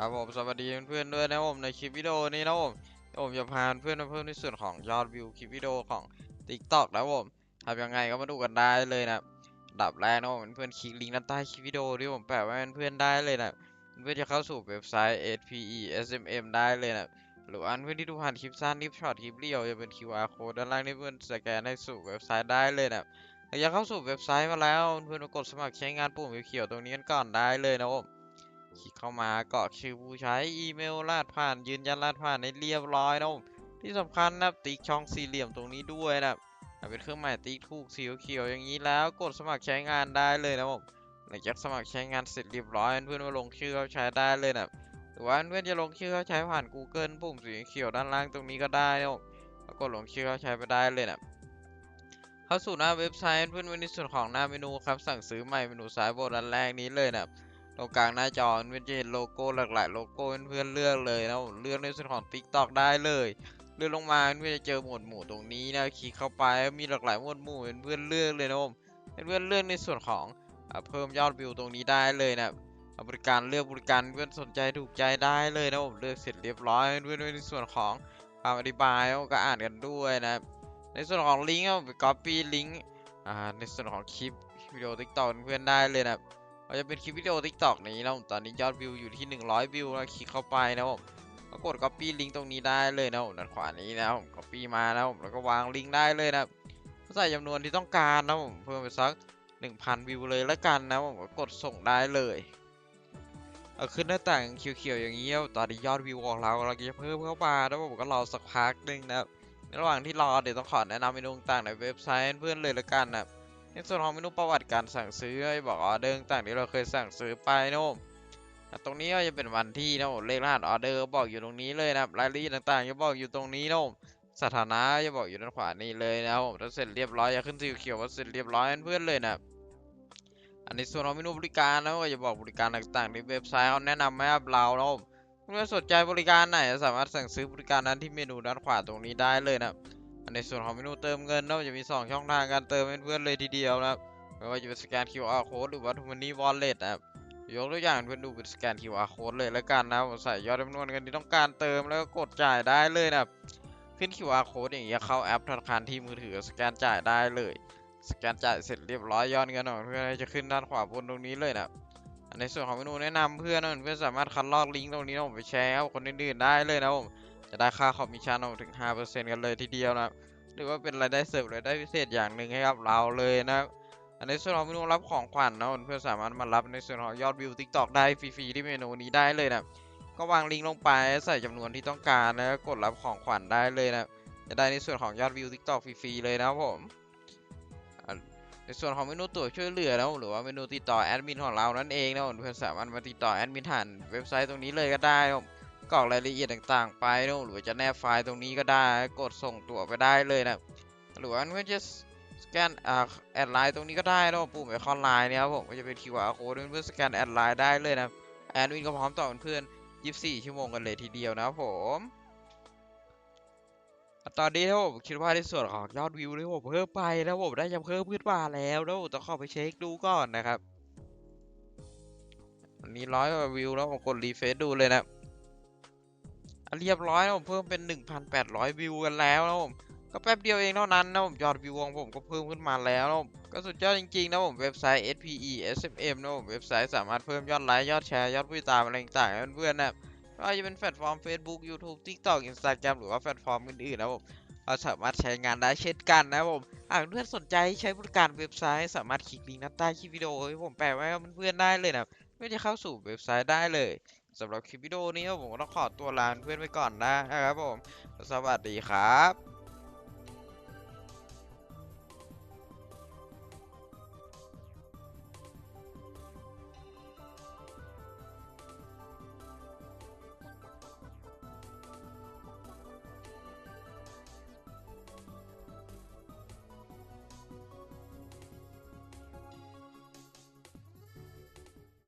ครับผมสวัสดีเพื่อนๆด้วยนะผมในคลิปวิดีโอนี้นะผมผมจะพาเพื่อนๆมาเพิ่มในส่วนของยอดวิวคลิปวิดีโอของ TikTok นะผมทำยังไงก็มาดูกันได้เลยนะดับแรกนะผมเพื่อนคลิกลิงก์ด้านใต้คลิปวิดีโอที่ผมแปะไว้เพื่อนๆได้เลยนะเพื่อนจะเข้าสู่เว็บไซต์ SPE SMM ได้เลยนะหรือว่าเพื่อนที่ดูผ่านคลิปสั้นคลิปช็อตคลิปเรียวจะเป็น QR code ด้านล่างที่เพื่อนสแกนให้สู่เว็บไซต์ได้เลยนะหลังจากเข้าสู่เว็บไซต์มาแล้วเพื่อนกดสมัครใช้งานปุ่มเขียวตรงนี้กันก่อนได้เลยนะผม คลิกเข้ามากรอกชื่อผู้ใช้อีเมลรหัสผ่านยืนยันรหัสผ่านให้เรียบร้อยนะผมที่สำคัญนะติ๊กช่องสี่เหลี่ยมตรงนี้ด้วยนะเป็นเครื่องหมายติ๊กถูกสีเขียวอย่างนี้แล้วกดสมัครใช้งานได้เลยนะผมหลังจากสมัครใช้งานเสร็จเรียบร้อยเพื่อนๆมาลงชื่อเข้าใช้ได้เลยนะหรือว่าเพื่อนๆจะลงชื่อเข้าใช้ผ่าน Google ปุ่มสีเขียวด้านล่างตรงนี้ก็ได้นะผมแล้วกดลงชื่อเข้าใช้ไปได้เลยนะเข้าสู่หน้าเว็บไซต์เพื่อนๆในส่วนของหน้าเมนูครับสั่งซื้อใหม่เมนูซ้ายบนด้านแรกนี้เลยนะ ตรงกลางหน้าจอเพื่อนจะเห็นโลโก้หลากหลายโลโก้เพื่อนๆเลือกเลยนะเลือกในส่วนของ TikTok ได้เลยเลื่อนลงมาเพื่อนจะเจอหมวดหมู่ตรงนี้นะคลิกเข้าไปมีหลากหลายหมวดหมู่เพื่อนเลือกเลยนะผมเพื่อนเลือกในส่วนของอเพิ่มยอดวิวตรงนี้ได้เลยนะบริการเลือกบริการเพื่อนสนใจถูกใจได้เลยนะผมเลือกเสร็จเรียบร้อยเพื่อนในส่วนของคำอธิบายก็อ่านกันด้วยนะในส่วนของลิงก์ไป copy ลิงก์ในส่วนของคลิปวิดีโอ TikTok เพื่อนได้เลยนะ เราจะเป็นคลิปวิดีโอ TikTok นี้นะผมตอนนี้ยอดวิวอยู่ที่ 100 วิวแล้วคลิกเข้าไปนะผมก็กด copy ลิงก์ตรงนี้ได้เลยนะผมด้านขวานี้นะผม copy มานะผมแล้วก็วางลิงก์ได้เลยนะใส่จำนวนที่ต้องการนะผมเพิ่มไปสัก 1,000 วิวเลยแล้วกันนะผมก็กดส่งได้เลยเอาขึ้นหน้าต่างเขียวๆอย่างนี้ครับตอนนี้ยอดวิวของเราเราจะเพิ่มเข้ามาแล้วผมก็รอสักพักหนึ่งนะครับในระหว่างที่รอเดี๋ยวต้องขอแนะนำเมนูต่างในเว็บไซต์ให้เพื่อนเลยแล้วกันนะ ในส่วนของเมนูประวัติการสั่งซื้อบอกออเดอร์ต่างๆที่เราเคยสั่งซื้อไปนะผมตรงนี้ก็จะเป็นวันที่นะผมเลขรหัสออเดอร์บอกอยู่ตรงนี้เลยนะครับรายละเอียดต่างๆจะบอกอยู่ตรงนี้นะผมสถานะจะบอกอยู่ด้านขวานี้เลยนะครับผมถ้าเสร็จเรียบร้อยจะขึ้นสีเขียวว่าเสร็จเรียบร้อยเพื่อนเลยนะครับอันในส่วนของเมนูบริการนะก็จะบอกบริการต่างๆในเว็บไซต์เขาแนะนำให้เรานะผมเมื่อสนใจบริการไหนสามารถสั่งซื้อบริการนั้นที่เมนูด้านขวาตรงนี้ได้เลยนะครับ ในส่วนของเมนูเติมเงินเนาะจะมี 2 ช่องทางการเติมเพื่อนๆเลยทีเดียวนะครับไม่ว่าจะเป็นสแกน QR code หรือว่า t ูมันนี่วอลเล็ตนะครับยกตัวอย่างเพื่อนดูเป็นสแกน QR code เลยแล้วกันนะผมใส่ยอดจำนวนเงินที่ต้องการเติมแล้วก็กดจ่ายได้เลยนะครับขึ้น QR code อย่างเงี้ยเข้าแอปธนาคารที่มือถือสแกนจ่ายได้เลย สแกนจ่ายเสร็จเรียบร้อยยอดเงินของเพื่อนจะขึ้นด้านขวาบนตรงนี้เลยนะครับในส่วนของเมนูแนะนำเพื่อนเพื่อนสามารถคัดลอกลิงก์ตรงนี้ผมไปแชร์ให้กับคนอื่นๆได้เลยนะผม จะได้ค่าคอมมิชชั่นถึง 5%กันเลยทีเดียวนะหรือว่าเป็นรายได้เสริมรายได้พิเศษอย่างหนึ่งให้กับเราเลยนะอันในส่วนของเมนูรับของขวัญนะเพื่อนสามารถมารับในส่วนของยอดวิว TikTok ได้ฟรีๆที่เมนูนี้ได้เลยนะก็วางลิงก์ลงไปใส่จำนวนที่ต้องการแล้วกดรับของขวัญได้เลยนะจะได้ในส่วนของยอดวิว TikTok ฟรีๆเลยนะผมในส่วนของเมนูตัวช่วยเหลือนะหรือว่าเมนูติดต่อแอดมินของเรานั่นเองนะเพื่อนสามารถมาติดต่อแอดมินผ่านเว็บไซต์ตรงนี้เลยก็ได้นะครับ กรอกรายละเอียดต่างๆ ไปเนะหรือจะแนบไฟล์ตรงนี้ก็ได้กดส่งตัวไปได้เลยนะหรือว่าเพื่อนจะสแกนอ่าแอดไลน์ตรงนี้ก็ได้เนะปุ่มไอคอนไลน์เนี่ยครับผมก็จะเป็น QR code เพื่อนสแกนแอดไลน์ได้เลยนะแอดมินก็พร้อมตอบเพื่อน24 ชั่วโมงกันเลยทีเดียวนะครับผมตอนนี้ครับผมคิดว่าในส่วนของยอดวิวที่ผมเพิ่มไปนะผมได้จะเพิ่มขึ้นมาแล้วนะผมต้องเข้าไปเช็คดูก่อนนะครับวันนี้ร้อยกว่าวิวแล้วผมกดรีเฟซดูเลยนะอะ เรียบร้อยนะผมเพิ่มเป็น 1,800 วิวกันแล้วนะผมก็แป๊บเดียวเองเท่านั้นนะผมยอดวิวของผมก็เพิ่มขึ้นมาแล้วนะผมก็สุดยอดจริงๆนะผมเว็บไซต์ SPE SMM นะผมเว็บไซต์สามารถเพิ่มยอดไลค์ยอดแชร์ยอดผู้ติดตามอะไรต่างๆเพื่อนๆนะไม่ว่าจะเป็นแพลตฟอร์ม Facebook YouTube TikTok Instagram หรือว่าแพลตฟอร์มอื่นๆนะผมเราสามารถใช้งานได้เช่นกันนะผมหากเพื่อนสนใจใช้บริการเว็บไซต์ สามารถคลิกลิงก์ด้านใต้คลิปวิดีโอที่ผมแปะไว้ให้เพื่อนๆได้เลยนะเพื่อจะเข้าสู่เว็บไซต์ได้เลย สำหรับคลิปวิดีโอนี้ผมก็ต้องขอตัวลาเพื่อนไปก่อนนะครับผม สวัสดีครับ